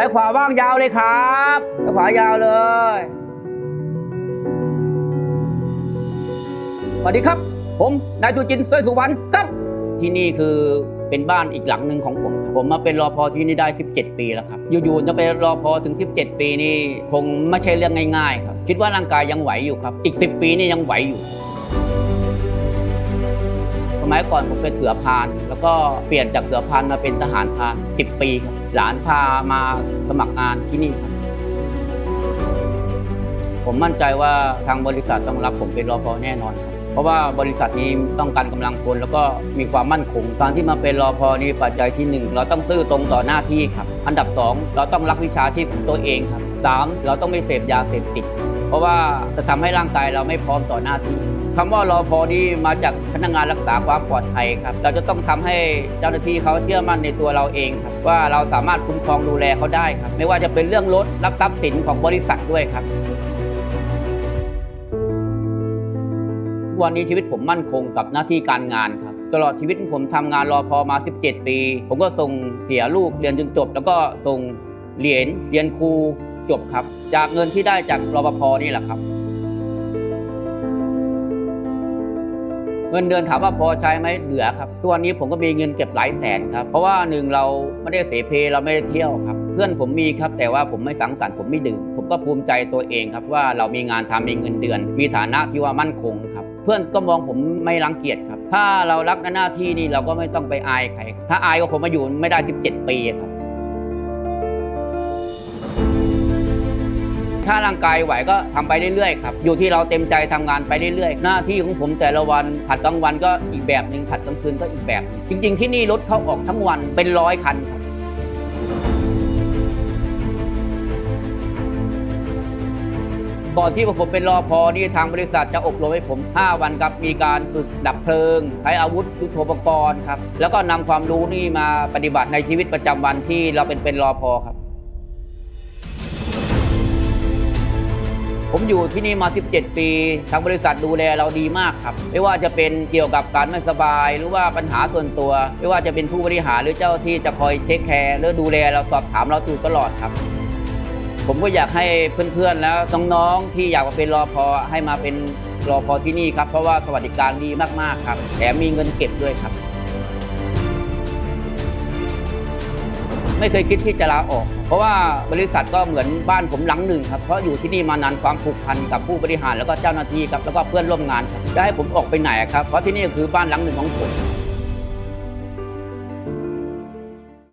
ซ้ายขวาว่างยาวเลยครับซ้ายขวายาวเลย สวัสดีครับ ผมนายสุจินสวยสุวรรณครับ ที่นี่คือเป็นบ้านอีกหลังหนึ่งของผม ผมมาเป็นรอพอที่นี่ได้ 17 ปีแล้วครับ อยู่ๆจะไปรอพอถึง 17 ปีนี่คงไม่ใช่เรื่องง่ายๆครับ คิดว่าร่างกายยังไหวอยู่ครับ อีก 10 ปีนี่ยังไหวอยู่ มัยก่อนผมเป็นเสือพาน แล้วก็เปลี่ยนจากเสือพานมาเป็นทหารพาน10 ปีครับหลานพามาสมัครงานที่นี่ครับผมมั่นใจว่าทางบริษัทต้องรับผมเป็นรอพอแน่นอนครับ ราะว่าบริษัทนี้ต้องการกำลังคนแล้วก็มีความมั่นคงการที่มาเป็นรอพอนี้ปัจจัยที่หนึ่งเราต้องซื่อตรงต่อหน้าที่ครับ อันดับสองเราต้องรักวิชาชีพของตัวเองครับสามเราต้องไม่เสพยาเสพติดเพราะว่าจะทำให้ร่างกายเราไม่พร้อมต่อหน้าที่คำว่ารอพอนี้มาจากพนักงานรักษาความปลอดภัยครับ เราจะต้องทำให้เจ้าหน้าที่เขาเชื่อมั่นในตัวเราเองครับว่าเราสามารถคุ้มครองดูแลเขาได้ครับ ไม่ว่าจะเป็นเรื่องรถรับทรัพย์สินของบริษัทด้วยครับ วันนี้ชีวิตผมมั่นคงกับหน้าที่การงานครับ ตลอดชีวิตผมทำงานรอพอมา 17 ปี ผมก็ส่งเสียลูกเรียนจนจบ แล้วก็ส่งเหรียญเรียนครูจบครับ จากเงินที่ได้จากรปภนี่แหละครับ เงินเดือนถามว่าพอใช้ไหมเหลือครับทุกวันนี้ผมก็มีเงินเก็บหลายแสนครับ เพราะว่าหนึ่งเราไม่ได้เสเพเราไม่ได้เที่ยวครับเพื่อนผมมีครับแต่ว่าผมไม่สังสรรค์ผมไม่ดื่มผมก็ภูมิใจตัวเองครับว่าเรามีงานทำมีเงินเดือน มีฐานะที่ว่ามั่นคงครับ พื่อนก็มองผมไม่รังเกียจครับ ถ้าเรารักหน้าที่นี่เราก็ไม่ต้องไปอายใคร ถ้าอายก็ผมมาอยู่ไม่ได้ 17 ปีครับ ถ้าร่างกายไหวก็ทำไปเรื่อยๆครับ อยู่ที่เราเต็มใจทำงานไปเรื่อยๆ หน้าที่ของผมแต่ละวันผัดกลางวันก็อีกแบบหนึ่งผัดกลางคืนก็อีกแบบหนึ่งจริง ๆ ที่นี่รถเข้าออกทั้งวันเป็นร้อยคันครับ ก่อนที่ผมเป็นรอพอนี่ทางบริษัทจะอบรมให้ผม 5 วันครับ มีการฝึกดับเพลิง ใช้อาวุธยุทโธปกรณ์ครับ แล้วก็นำความรู้นี่มาปฏิบัติในชีวิตประจำวันที่เราเป็นเป็นรอพอครับ ผมอยู่ที่นี่มา 17 ปี ทางบริษัทดูแลเราดีมากครับ ไม่ว่าจะเป็นเกี่ยวกับการไม่สบาย หรือว่าปัญหาส่วนตัว ไม่ว่าจะเป็นผู้บริหารหรือเจ้าที่จะคอยเช็คแคร์หรือดูแลเราสอบถามเราอยู่ตลอดครับ ผมก็อยากให้เพื่อนๆแล้วน้องๆที่อยากมาเป็นรอพอให้มาเป็นรอพอที่นี่ครับ เพราะว่าสวัสดิการดีมากๆครับแถมมีเงินเก็บด้วยครับ ไม่เคยคิดที่จะลาออก เพราะว่าบริษัทก็เหมือนบ้านผมหลังหนึ่งครับเพราะอยู่ที่นี่มานานความผูกพันกับผู้บริหารแล้วก็เจ้าหน้าที่ครับแล้วก็เพื่อนร่วมงานครับจะให้ผมออกไปไหนครับเพราะที่นี่คือบ้านหลังหนึ่งของผม